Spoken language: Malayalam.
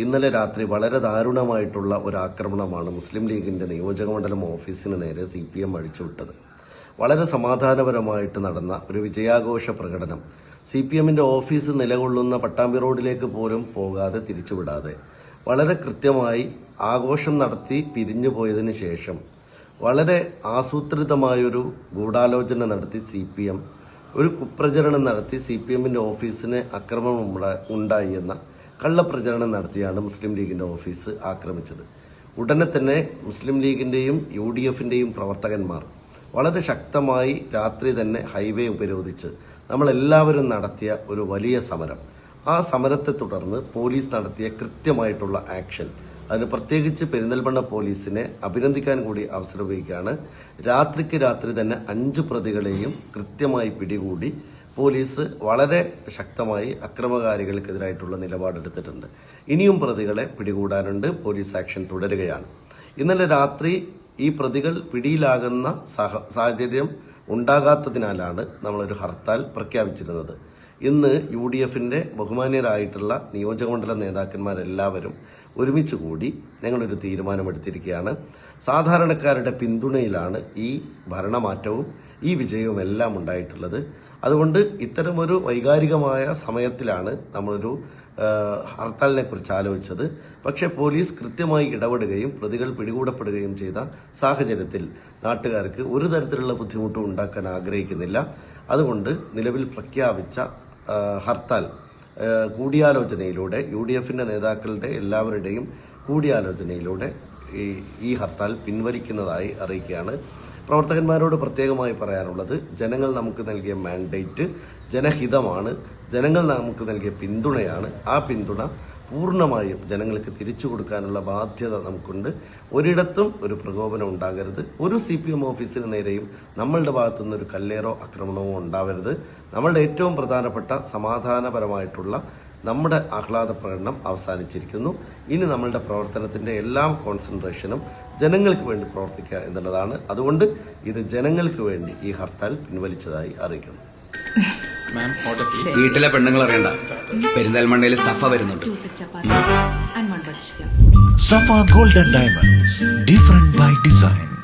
ഇന്നലെ രാത്രി വളരെ ദാരുണമായിട്ടുള്ള ഒരു ആക്രമണമാണ് മുസ്ലിം ലീഗിന്റെ നിയോജകമണ്ഡലം ഓഫീസിന് നേരെ സി പി എം അഴിച്ചുവിട്ടത്. വളരെ സമാധാനപരമായിട്ട് നടന്ന ഒരു വിജയാഘോഷ പ്രകടനം സി പി എമ്മിന്റെ ഓഫീസ് നിലകൊള്ളുന്ന പട്ടാമ്പി റോഡിലേക്ക് പോലും പോകാതെ തിരിച്ചുവിടാതെ വളരെ കൃത്യമായി ആഘോഷം നടത്തി പിരിഞ്ഞു പോയതിന് ശേഷം വളരെ ആസൂത്രിതമായൊരു ഗൂഢാലോചന നടത്തി സി പി എം ഒരു കുപ്രചരണം നടത്തി സി പി എമ്മിന്റെ ഓഫീസിന് അക്രമം ഉണ്ടായി എന്ന കള്ളപ്രചരണം നടത്തിയാണ് മുസ്ലിം ലീഗിന്റെ ഓഫീസ് ആക്രമിച്ചത്. ഉടനെ തന്നെ മുസ്ലിം ലീഗിന്റെയും യു ഡി എഫിന്റെയും പ്രവർത്തകന്മാർ വളരെ ശക്തമായി രാത്രി തന്നെ ഹൈവേ ഉപരോധിച്ച് നമ്മളെല്ലാവരും നടത്തിയ ഒരു വലിയ സമരം. ആ സമരത്തെ തുടർന്ന് പോലീസ് നടത്തിയ കൃത്യമായിട്ടുള്ള ആക്ഷൻ. അതിന് പ്രത്യേകിച്ച് പെരിന്തൽമണ്ണ പോലീസിനെ അഭിനന്ദിക്കാൻ കൂടി അവസരം ഉപയോഗിക്കുകയാണ് രാത്രിക്ക് രാത്രി തന്നെ അഞ്ച് പ്രതികളെയും കൃത്യമായി പിടികൂടി പോലീസ് വളരെ ശക്തമായി അക്രമകാരികൾക്കെതിരായിട്ടുള്ള നിലപാടെടുത്തിട്ടുണ്ട് ഇനിയും പ്രതികളെ പിടികൂടാനുണ്ട്. പോലീസ് ആക്ഷൻ തുടരുകയാണ്. ഇന്നലെ രാത്രി ഈ പ്രതികൾ പിടിയിലാകുന്ന സഹ സാഹചര്യം ഉണ്ടാകാത്തതിനാലാണ് നമ്മളൊരു ഹർത്താൽ പ്രഖ്യാപിച്ചിരുന്നത്. ഇന്ന് യു ഡി എഫിന്റെ ബഹുമാന്യരായിട്ടുള്ള നിയോജകമണ്ഡല നേതാക്കന്മാരെല്ലാവരും ഒരുമിച്ച് കൂടി ഞങ്ങളൊരു തീരുമാനമെടുത്തിരിക്കുകയാണ്. സാധാരണക്കാരുടെ പിന്തുണയിലാണ് ഈ ഭരണമാറ്റവും ഈ വിജയവും എല്ലാം ഉണ്ടായിട്ടുള്ളത്. അതുകൊണ്ട് ഇത്തരമൊരു വൈകാരികമായ സമയത്തിലാണ് നമ്മളൊരു ഹർത്താലിനെ കുറിച്ച് ആലോചിച്ചത്. പക്ഷേ പോലീസ് കൃത്യമായി ഇടപെടുകയും പ്രതികൾ പിടികൂടപ്പെടുകയും ചെയ്ത സാഹചര്യത്തിൽ നാട്ടുകാർക്ക് ഒരു തരത്തിലുള്ള ബുദ്ധിമുട്ടും ഉണ്ടാക്കാൻ ആഗ്രഹിക്കുന്നില്ല. അതുകൊണ്ട് നിലവിൽ പ്രഖ്യാപിച്ച ഹർത്താൽ കൂടിയാലോചനയിലൂടെ യു ഡി എഫിന്റെ നേതാക്കളുടെ എല്ലാവരുടെയും കൂടിയാലോചനയിലൂടെ ഈ ഹർത്താൽ പിൻവലിക്കുന്നതായി അറിയിക്കുകയാണ്. പ്രവർത്തകന്മാരോട് പ്രത്യേകമായി പറയാനുള്ളത് ജനങ്ങൾ നമുക്ക് നൽകിയ മാൻഡേറ്റ് ജനഹിതമാണ് ജനങ്ങൾ നമുക്ക് നൽകിയ പിന്തുണയാണ്. ആ പിന്തുണ പൂർണമായും ജനങ്ങൾക്ക് തിരിച്ചു കൊടുക്കാനുള്ള ബാധ്യത നമുക്കുണ്ട്. ഒരിടത്തും ഒരു പ്രകോപനം ഉണ്ടാകരുത്. ഒരു സി പി എം ഓഫീസിന് നേരെയും നമ്മളുടെ ഭാഗത്തു ഒരു കല്ലേറോ ആക്രമണമോ ഉണ്ടാവരുത്. നമ്മളുടെ ഏറ്റവും പ്രധാനപ്പെട്ട സമാധാനപരമായിട്ടുള്ള നമ്മുടെ ആഹ്ലാദ പ്രകടനം അവസാനിച്ചിരിക്കുന്നു. ഇനി നമ്മളുടെ പ്രവർത്തനത്തിന്റെ എല്ലാം കോൺസെൻട്രേഷനും ജനങ്ങൾക്ക് വേണ്ടി പ്രവർത്തിക്കുക എന്നുള്ളതാണ്. അതുകൊണ്ട് ഇത് ജനങ്ങൾക്ക് വേണ്ടി ഈ ഹർത്താൽ പിൻവലിച്ചതായി അറിയിക്കുന്നു. വീട്ടിലെ പെണ്ണുങ്ങൾ അറിയണ്ട. പെരിന്തൽമണ്ണയിൽ സഫ വരുന്നുണ്ട്. Safa golden diamonds different by butter